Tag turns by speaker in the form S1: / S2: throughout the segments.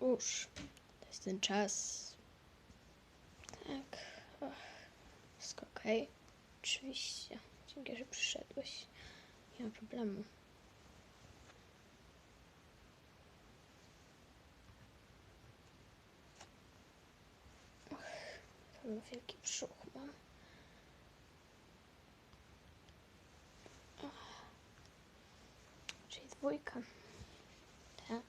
S1: Już. To jest ten czas. Tak. Wszystko okej. Oczywiście. Dzięki, że przyszedłeś. Nie ma problemu. Wielki brzuch mam. Czyli dwójka. Tak.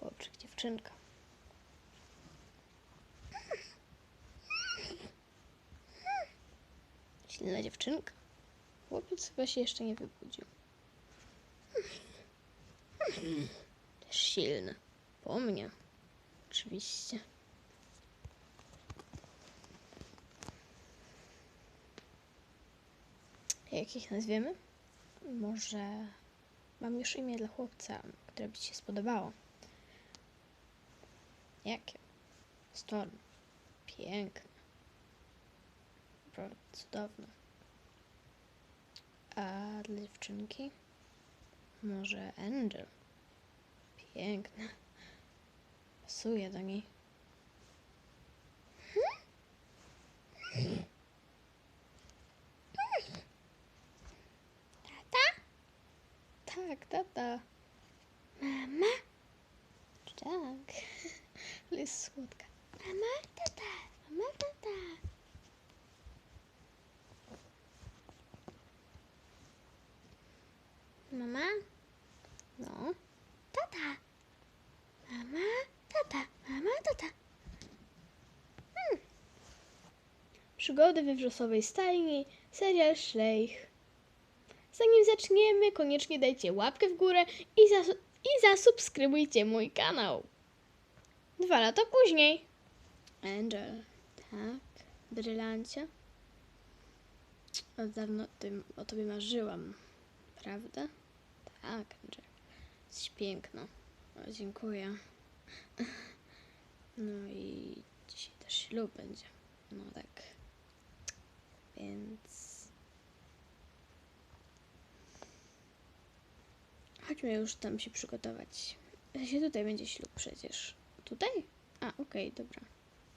S1: Chłopczyk, dziewczynka. Silna dziewczynka. Chłopiec chyba się jeszcze nie wybudził. Też silny. Po mnie. Oczywiście. Jak ich nazwiemy? Może mam już imię dla chłopca, które by ci się spodobało. Jakie? Storm. Piękne. Naprawdę cudowne. A dla dziewczynki? Może Angel. Piękne. Pasuje do niej. Tata? Tak, tata. Mama? Tak. Ale jest słodka. Mama, tata. Mama, tata. Mama? No. Tata. Mama, tata. Mama, tata. Hmm. Przygody we wrzosowej stajni, serial Szlejch. Zanim zaczniemy, koniecznie dajcie łapkę w górę i, zas- i zasubskrybujcie mój kanał. Dwa lata później. Angel, tak, brylancie. Od dawno tym, o tobie marzyłam, prawda? Tak, Angel. Jesteś piękna. O, dziękuję. No i dzisiaj też ślub będzie. No tak. Więc... Chodźmy już tam się przygotować. Sensie tutaj będzie ślub przecież. Tutaj? A, okej, dobra.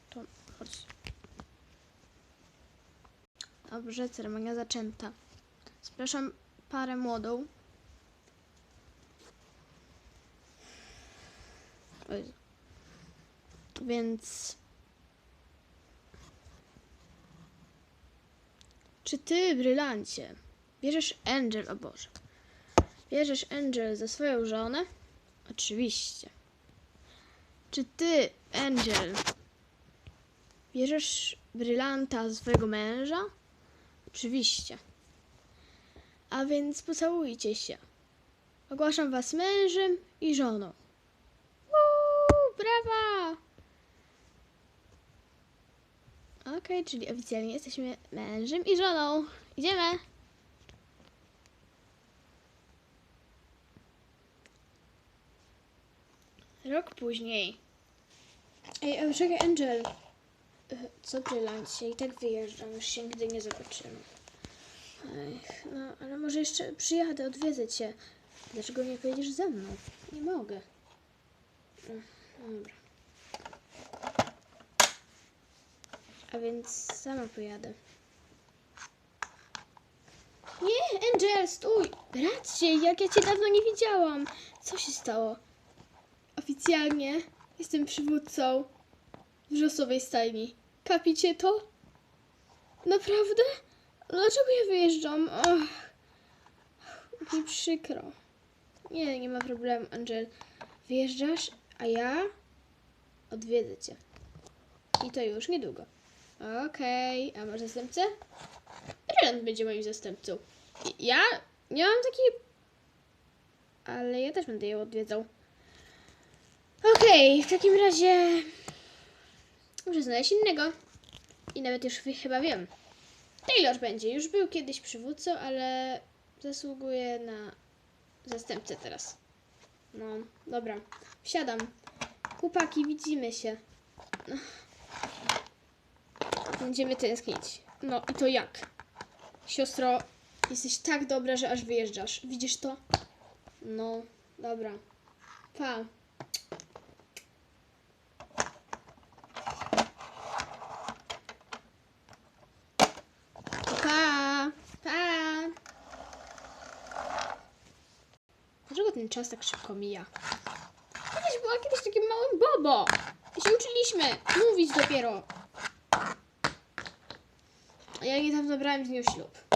S1: To chodź. Dobrze, ceremonia zaczęta. Zapraszam parę młodą. Oj. Więc... Czy ty, brylancie, bierzesz Angel, o Boże, bierzesz Angel za swoją żonę? Oczywiście. Czy ty, Angel, bierzesz brylanta swojego męża? Oczywiście. A więc pocałujcie się. Ogłaszam was mężem i żoną. Uuu, brawa! Okej, czyli oficjalnie jesteśmy mężem i żoną. Idziemy! Rok później. Ej, ale czekaj, Angel. E, Co brylancie? I tak wyjeżdżam, już się nigdy nie zobaczymy. Ech, no, ale może jeszcze przyjadę, odwiedzę cię. Dlaczego nie pojedziesz ze mną? Nie mogę. Ech, Dobra. A więc sama pojadę. Nie, Angel, stój! Raczej, jak ja cię dawno nie widziałam. Co się stało? Oficjalnie jestem przywódcą wrzosowej stajni. Kapicie to? Naprawdę? Dlaczego ja wyjeżdżam? Ach, mi przykro. Nie, nie ma problemu, Angel. Wyjeżdżasz, a ja odwiedzę cię. I to już niedługo. Okej, a masz zastępcę? Ryland będzie moim zastępcą. Ja nie mam takiej... Ale ja też będę ją odwiedzał. Okej, w takim razie... Muszę znaleźć innego. I nawet już chyba wiem. Taylor będzie. Już był kiedyś przywódcą, ale zasługuje na zastępcę teraz. No, dobra. Wsiadam. Chłopaki, widzimy się. Będziemy tęsknić. No i to jak? Siostro, jesteś tak dobra, że aż wyjeżdżasz. Widzisz to? No, dobra. Pa. Dlaczego ten czas tak szybko mija? Kiedyś była kiedyś takim małym bobo. I się uczyliśmy mówić dopiero. A ja niedawno brałem z nią ślub.